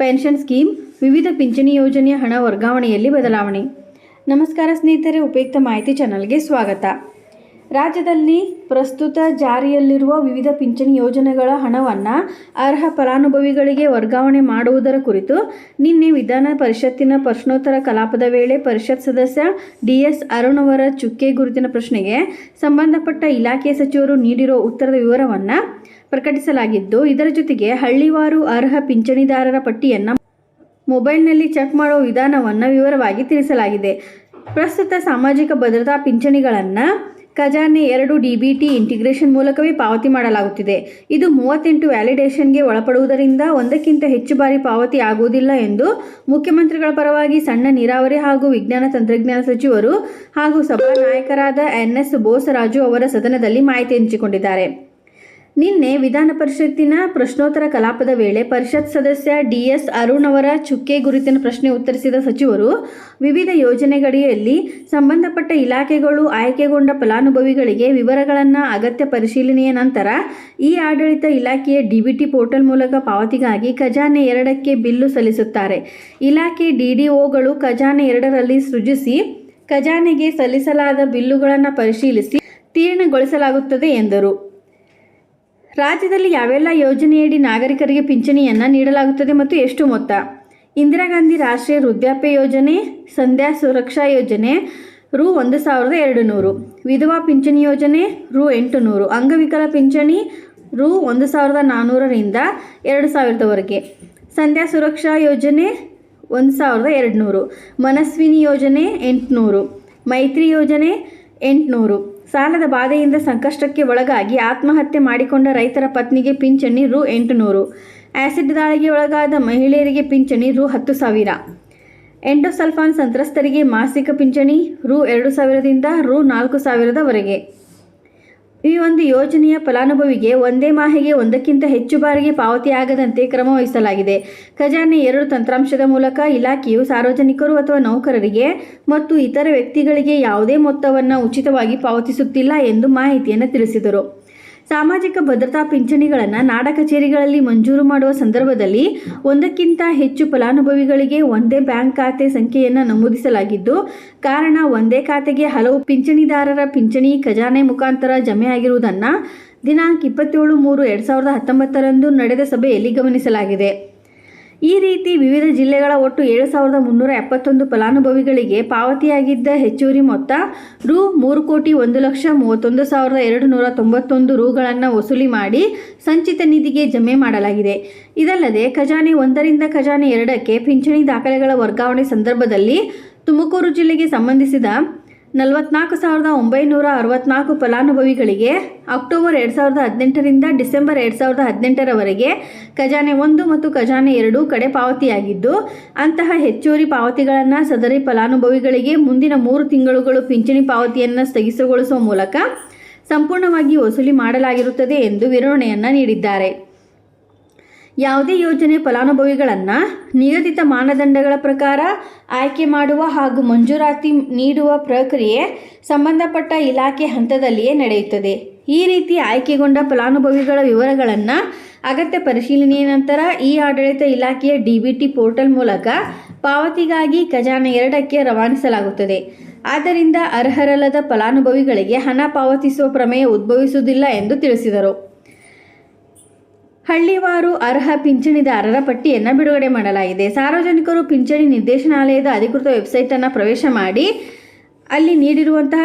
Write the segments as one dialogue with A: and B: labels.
A: Pension scheme ವಿವಿಧ ಪಿಂಚಣಿ ಯೋಜನೆಯ ಹಣ ವರ್ಗಾವಣೆಯಲ್ಲಿ ಬದಲಾವಣೆ. ನಮಸ್ಕಾರ ಸ್ನೇಹಿತರೆ ಉಪಯುಕ್ತ ಮಾಹಿತಿ ಚಾನಲ್ಗೆ ಸ್ವಾಗತ. ರಾಜ್ಯದಲ್ಲಿ ಪ್ರಸ್ತುತ ಜಾರಿಯಲ್ಲಿರುವ ವಿವಿಧ ಪಿಂಚಣಿ ಯೋಜನೆಗಳ ಹಣವನ್ನು ಅರ್ಹ ಫಲಾನುಭವಿಗಳಿಗೆ ವರ್ಗಾವಣೆ ಮಾಡುವುದರ ಕುರಿತು ನಿನ್ನೆ ವಿಧಾನ ಪರಿಷತ್ತಿನ ಪ್ರಶ್ನೋತ್ತರ ಕಲಾಪದ ವೇಳೆ ಪರಿಷತ್ ಸದಸ್ಯ ಡಿಎಸ್ ಅರುಣ್ ಅವರ ಚುಕ್ಕೆ ಗುರುತಿನ ಪ್ರಶ್ನೆಗೆ ಸಂಬಂಧಪಟ್ಟ ಇಲಾಖೆ ಸಚಿವರು ನೀಡಿರುವ ಉತ್ತರದ ವಿವರವನ್ನು ಪ್ರಕಟಿಸಲಾಗಿದ್ದು, ಇದರ ಜೊತೆಗೆ ಹಳ್ಳಿವಾರು ಅರ್ಹ ಪಿಂಚಣಿದಾರರ ಪಟ್ಟಿಯನ್ನು ಮೊಬೈಲ್ನಲ್ಲಿ ಚೆಕ್ ಮಾಡುವ ವಿಧಾನವನ್ನು ವಿವರವಾಗಿ ತಿಳಿಸಲಾಗಿದೆ. ಪ್ರಸ್ತುತ ಸಾಮಾಜಿಕ ಭದ್ರತಾ ಪಿಂಚಣಿಗಳನ್ನು ಖಜಾನೆ ಎರಡು ಡಿಬಿಟಿ ಇಂಟಿಗ್ರೇಷನ್ ಮೂಲಕವೇ ಪಾವತಿ ಮಾಡಲಾಗುತ್ತಿದೆ. ಇದು ಮೂವತ್ತೆಂಟು ವ್ಯಾಲಿಡೇಷನ್ಗೆ ಒಳಪಡುವುದರಿಂದ ಒಂದಕ್ಕಿಂತ ಹೆಚ್ಚು ಬಾರಿ ಪಾವತಿ ಆಗುವುದಿಲ್ಲ ಎಂದು ಮುಖ್ಯಮಂತ್ರಿಗಳ ಪರವಾಗಿ ಸಣ್ಣ ನೀರಾವರಿ ಹಾಗೂ ವಿಜ್ಞಾನ ತಂತ್ರಜ್ಞಾನ ಸಚಿವರು ಹಾಗೂ ಸಭಾ ನಾಯಕರಾದ ಎನ್ ಎಸ್ ಬೋಸರಾಜು ಅವರ ಸದನದಲ್ಲಿ ಮಾಹಿತಿ ಹಂಚಿಕೊಂಡಿದ್ದಾರೆ. ನಿನ್ನೆ ವಿಧಾನ ಪರಿಷತ್ತಿನ ಪ್ರಶ್ನೋತ್ತರ ಕಲಾಪದ ವೇಳೆ ಪರಿಷತ್ ಸದಸ್ಯ ಡಿಎಸ್ ಅರುಣ್ ಅವರ ಚುಕ್ಕೆ ಗುರುತಿನ ಪ್ರಶ್ನೆ ಉತ್ತರಿಸಿದ ಸಚಿವರು, ವಿವಿಧ ಯೋಜನೆಗಡಿಯಲ್ಲಿ ಸಂಬಂಧಪಟ್ಟ ಇಲಾಖೆಗಳು ಆಯ್ಕೆಗೊಂಡ ಫಲಾನುಭವಿಗಳಿಗೆ ವಿವರಗಳನ್ನು ಅಗತ್ಯ ಪರಿಶೀಲನೆಯ ನಂತರ ಈ ಆಡಳಿತ ಇಲಾಖೆಯ ಡಿಬಿಟಿ ಪೋರ್ಟಲ್ ಮೂಲಕ ಪಾವತಿಗಾಗಿ ಖಜಾನೆ ಎರಡಕ್ಕೆ ಬಿಲ್ಲು ಸಲ್ಲಿಸುತ್ತಾರೆ. ಇಲಾಖೆ ಡಿಡಿಒಗಳು ಖಜಾನೆ ಎರಡರಲ್ಲಿ ಸೃಜಿಸಿ ಖಜಾನೆಗೆ ಸಲ್ಲಿಸಲಾದ ಬಿಲ್ಲುಗಳನ್ನು ಪರಿಶೀಲಿಸಿ ತೀರ್ಣಗೊಳಿಸಲಾಗುತ್ತದೆ ಎಂದರು. ರಾಜ್ಯದಲ್ಲಿ ಯಾವೆಲ್ಲ ಯೋಜನೆಯಡಿ ನಾಗರಿಕರಿಗೆ ಪಿಂಚಣಿಯನ್ನು ನೀಡಲಾಗುತ್ತದೆ ಮತ್ತು ಎಷ್ಟು ಮೊತ್ತ? ಇಂದಿರಾ ಗಾಂಧಿ ರಾಷ್ಟ್ರೀಯ ವೃದ್ಧಾಪ್ಯ ಯೋಜನೆ, ಸಂಧ್ಯಾ ಸುರಕ್ಷಾ ಯೋಜನೆ, ರು ಒಂದು ಸಾವಿರದ ಎರಡು ನೂರು, ವಿಧವಾ ಪಿಂಚಣಿ ಯೋಜನೆ, ರು ಎಂಟು ನೂರು, ಅಂಗವಿಕಲ ಪಿಂಚಣಿ, ರು ಒಂದು ಸಾವಿರದ ನಾನ್ನೂರರಿಂದ ಎರಡು ಸಾವಿರದವರೆಗೆ ಸಂಧ್ಯಾ ಸುರಕ್ಷಾ ಯೋಜನೆ, ಒಂದು ಸಾವಿರದ ಎರಡು ನೂರು, ಮನಸ್ವಿನಿ ಯೋಜನೆ ಎಂಟುನೂರು ಮೈತ್ರಿ ಯೋಜನೆ ಎಂಟುನೂರು. ಸಾಲದ ಬಾಧೆಯಿಂದ ಸಂಕಷ್ಟಕ್ಕೆ ಒಳಗಾಗಿ ಆತ್ಮಹತ್ಯೆ ಮಾಡಿಕೊಂಡ ರೈತರ ಪತ್ನಿಗೆ ಪಿಂಚಣಿ ರು ಎಂಟುನೂರು. ಆ್ಯಸಿಡ್ ದಾಳಿಗೆ ಒಳಗಾದ ಮಹಿಳೆಯರಿಗೆ ಪಿಂಚಣಿ ರು ಹತ್ತು ಸಾವಿರ. ಎಂಡೋಸಲ್ಫಾನ್ ಸಂತ್ರಸ್ತರಿಗೆ ಮಾಸಿಕ ಪಿಂಚಣಿ ರು ಎರಡು ಸಾವಿರದಿಂದ ರು ನಾಲ್ಕು ಸಾವಿರದವರೆಗೆ. ಈ ಒಂದು ಯೋಜನೆಯ ಫಲಾನುಭವಿಗೆ ಒಂದೇ ಮಾಹಿಗೆ ಒಂದಕ್ಕಿಂತ ಹೆಚ್ಚು ಬಾರಿಗೆ ಪಾವತಿಯಾಗದಂತೆ ಕ್ರಮ ವಹಿಸಲಾಗಿದೆ. ಖಜಾನೆ ಎರಡು ತಂತ್ರಾಂಶದ ಮೂಲಕ ಇಲಾಖೆಯು ಸಾರ್ವಜನಿಕರು ಅಥವಾ ನೌಕರರಿಗೆ ಮತ್ತು ಇತರ ವ್ಯಕ್ತಿಗಳಿಗೆ ಯಾವುದೇ ಮೊತ್ತವನ್ನು ಉಚಿತವಾಗಿ ಪಾವತಿಸುತ್ತಿಲ್ಲ ಎಂದು ಮಾಹಿತಿಯನ್ನು ತಿಳಿಸಿದರು. ಸಾಮಾಜಿಕ ಭದ್ರತಾ ಪಿಂಚಣಿಗಳನ್ನು ನಾಡ ಕಚೇರಿಗಳಲ್ಲಿ ಮಂಜೂರು ಮಾಡುವ ಸಂದರ್ಭದಲ್ಲಿ ಒಂದಕ್ಕಿಂತ ಹೆಚ್ಚು ಫಲಾನುಭವಿಗಳಿಗೆ ಒಂದೇ ಬ್ಯಾಂಕ್ ಖಾತೆ ಸಂಖ್ಯೆಯನ್ನು ನಮೂದಿಸಲಾಗಿದ್ದು, ಕಾರಣ ಒಂದೇ ಖಾತೆಗೆ ಹಲವು ಪಿಂಚಣಿದಾರರ ಪಿಂಚಣಿ ಖಜಾನೆ ಮುಖಾಂತರ ಜಮೆಯಾಗಿರುವುದನ್ನು ದಿನಾಂಕ ಇಪ್ಪತ್ತೇಳು ಮೂರು ಎರಡು ಸಾವಿರದ ಹತ್ತೊಂಬತ್ತರಂದು ನಡೆದ ಸಭೆಯಲ್ಲಿ ಗಮನಿಸಲಾಗಿದೆ. ಈ ರೀತಿ ವಿವಿಧ ಜಿಲ್ಲೆಗಳ ಒಟ್ಟು ಏಳು ಸಾವಿರದ ಮುನ್ನೂರ ಎಪ್ಪತ್ತೊಂದು ಫಲಾನುಭವಿಗಳಿಗೆ ಪಾವತಿಯಾಗಿದ್ದ ಹೆಚ್ಚುವರಿ ಮೊತ್ತ ರು ಮೂರು ಕೋಟಿ ಒಂದು ಲಕ್ಷ ಮೂವತ್ತೊಂದು ಸಾವಿರದ ಎರಡು ನೂರ ತೊಂಬತ್ತೊಂದು ರುಗಳನ್ನು ವಸೂಲಿ ಮಾಡಿ ಸಂಚಿತ ನಿಧಿಗೆ ಜಮೆ ಮಾಡಲಾಗಿದೆ. ಇದಲ್ಲದೆ ಖಜಾನೆ ಒಂದರಿಂದ ಖಜಾನೆ ಎರಡಕ್ಕೆ ಪಿಂಚಣಿ ದಾಖಲೆಗಳ ವರ್ಗಾವಣೆ ಸಂದರ್ಭದಲ್ಲಿ ತುಮಕೂರು ಜಿಲ್ಲೆಗೆ ಸಂಬಂಧಿಸಿದ ನಲವತ್ನಾಲ್ಕು ಸಾವಿರದ ಒಂಬೈನೂರ ಅರವತ್ನಾಲ್ಕು ಫಲಾನುಭವಿಗಳಿಗೆ ಅಕ್ಟೋಬರ್ ಎರಡು ಸಾವಿರದ ಹದಿನೆಂಟರಿಂದ ಡಿಸೆಂಬರ್ ಎರಡು ಸಾವಿರದ ಹದಿನೆಂಟರವರೆಗೆ ಖಜಾನೆ ಒಂದು ಮತ್ತು ಖಜಾನೆ ಎರಡು ಕಡೆ ಪಾವತಿಯಾಗಿದ್ದು, ಅಂತಹ ಹೆಚ್ಚುವರಿ ಪಾವತಿಗಳನ್ನು ಸದರಿ ಫಲಾನುಭವಿಗಳಿಗೆ ಮುಂದಿನ ಮೂರು ತಿಂಗಳುಗಳು ಪಿಂಚಣಿ ಪಾವತಿಯನ್ನು ಸ್ಥಗಿತಗೊಳಿಸುವ ಮೂಲಕ ಸಂಪೂರ್ಣವಾಗಿ ವಸೂಲಿ ಮಾಡಲಾಗಿರುತ್ತದೆ ಎಂದು ವಿವರಣೆಯನ್ನು ನೀಡಿದ್ದಾರೆ. ಯಾವುದೇ ಯೋಜನೆ ಫಲಾನುಭವಿಗಳನ್ನು ನಿಗದಿತ ಮಾನದಂಡಗಳ ಪ್ರಕಾರ ಆಯ್ಕೆ ಮಾಡುವ ಹಾಗೂ ಮಂಜೂರಾತಿ ನೀಡುವ ಪ್ರಕ್ರಿಯೆ ಸಂಬಂಧಪಟ್ಟ ಇಲಾಖೆ ಹಂತದಲ್ಲಿಯೇ ನಡೆಯುತ್ತದೆ. ಈ ರೀತಿ ಆಯ್ಕೆಗೊಂಡ ಫಲಾನುಭವಿಗಳ ವಿವರಗಳನ್ನು ಅಗತ್ಯ ಪರಿಶೀಲನೆಯ ನಂತರ ಈ ಆಡಳಿತ ಇಲಾಖೆಯ ಡಿಬಿಟಿ ಪೋರ್ಟಲ್ ಮೂಲಕ ಪಾವತಿಗಾಗಿ ಖಜಾನೆ ಎರಡಕ್ಕೆ ರವಾನಿಸಲಾಗುತ್ತದೆ. ಆದ್ದರಿಂದ ಅರ್ಹರಲ್ಲದ ಫಲಾನುಭವಿಗಳಿಗೆ ಹಣ ಪಾವತಿಸುವ ಪ್ರಮೇಯ ಉದ್ಭವಿಸುವುದಿಲ್ಲ ಎಂದು ತಿಳಿಸಿದರು. ಹಳ್ಳಿವಾರು ಅರ್ಹ ಪಿಂಚಣಿದಾರರ ಪಟ್ಟಿಯನ್ನು ಬಿಡುಗಡೆ ಮಾಡಲಾಗಿದೆ. ಸಾರ್ವಜನಿಕರು ಪಿಂಚಣಿ ನಿರ್ದೇಶನಾಲಯದ ಅಧಿಕೃತ ವೆಬ್ಸೈಟನ್ನು ಪ್ರವೇಶ ಮಾಡಿ ಅಲ್ಲಿ ನೀಡಿರುವಂತಹ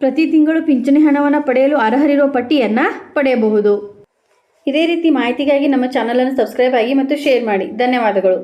A: ಪ್ರತಿ ತಿಂಗಳು ಪಿಂಚಣಿ ಹಣವನ್ನು ಪಡೆಯಲು ಅರ್ಹರಿರುವ ಪಟ್ಟಿಯನ್ನು ಪಡೆಯಬಹುದು. ಇದೇ ರೀತಿ ಮಾಹಿತಿಗಾಗಿ ನಮ್ಮ ಚಾನಲನ್ನು ಸಬ್ಸ್ಕ್ರೈಬ್ ಆಗಿ ಮತ್ತು ಶೇರ್ ಮಾಡಿ. ಧನ್ಯವಾದಗಳು.